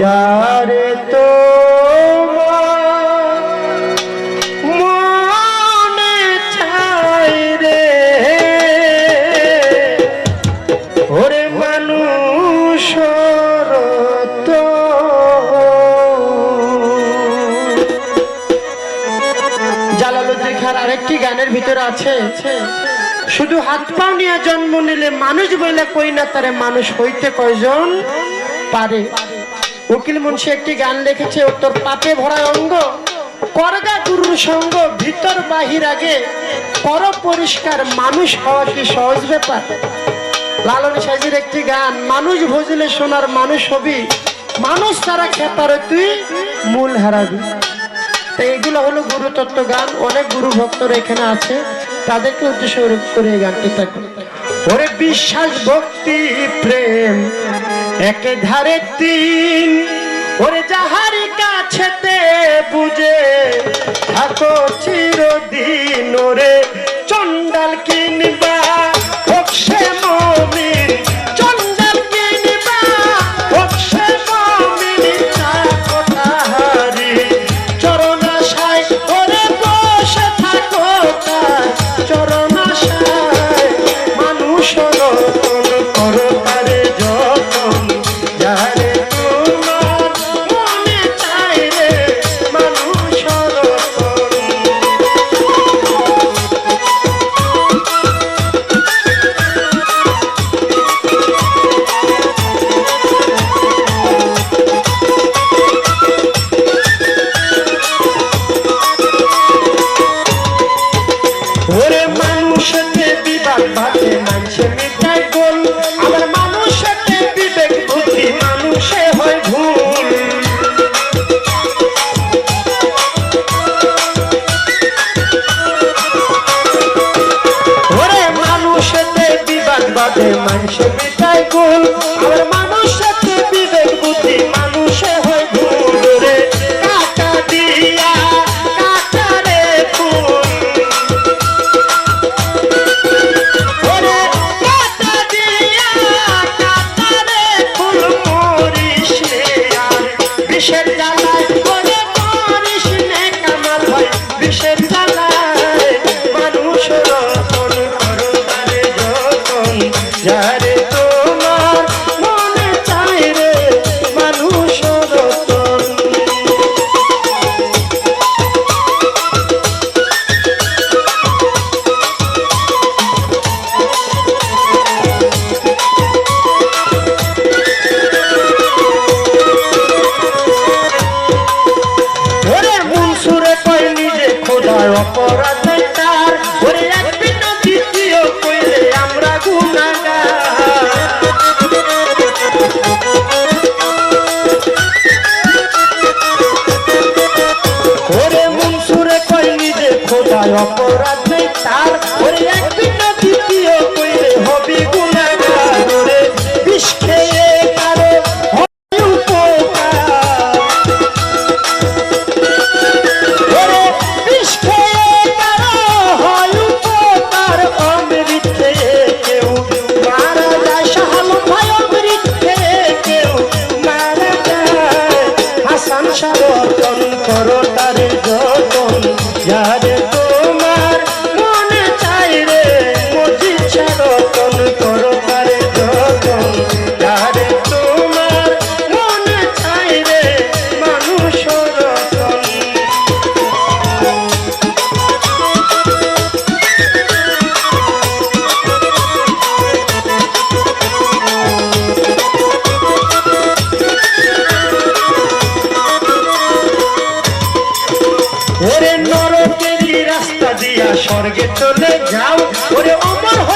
যারে তো মনে রে। ওরে মানুষ জালালুদ্দিন খান আরেকটি গানের ভিতরে আছে, শুধু হাত পাও নিয়ে জন্ম নিলে মানুষ বলে কই না, তারে মানুষ হইতে কয়জন পারে? উকিল মুন্সি একটি গান লিখেছে তোর পাপে ভরা অঙ্গ, করগা গুরুর সঙ্গ, ভিতর বাহির আগে, পর পরিষ্কার মানুষ হওয়া কি সহজ ব্যাপার? লালন সাজির একটি গান, মানুষ ভজলে সোনার মানুষ হবি, মানুষ তারা খেপারে তুই মূল হারাবি। তো এগুলো হলো গুরুতত্ত্ব গান, অনেক গুরু ভক্তরা এখানে আছে, তাদেরকে উদ্দেশ্য করে এই গানটি থাকবে। ওরে বিশ্বাস, ভক্তি, প্রেম একে ধারে তিন ওরে যাহারি কাছেতে বুঝে থাকো চিরদিন ওরে যারে খোদার অপরাধ তার স্বর্গে চলে যাও। ওরে অমর হয়ে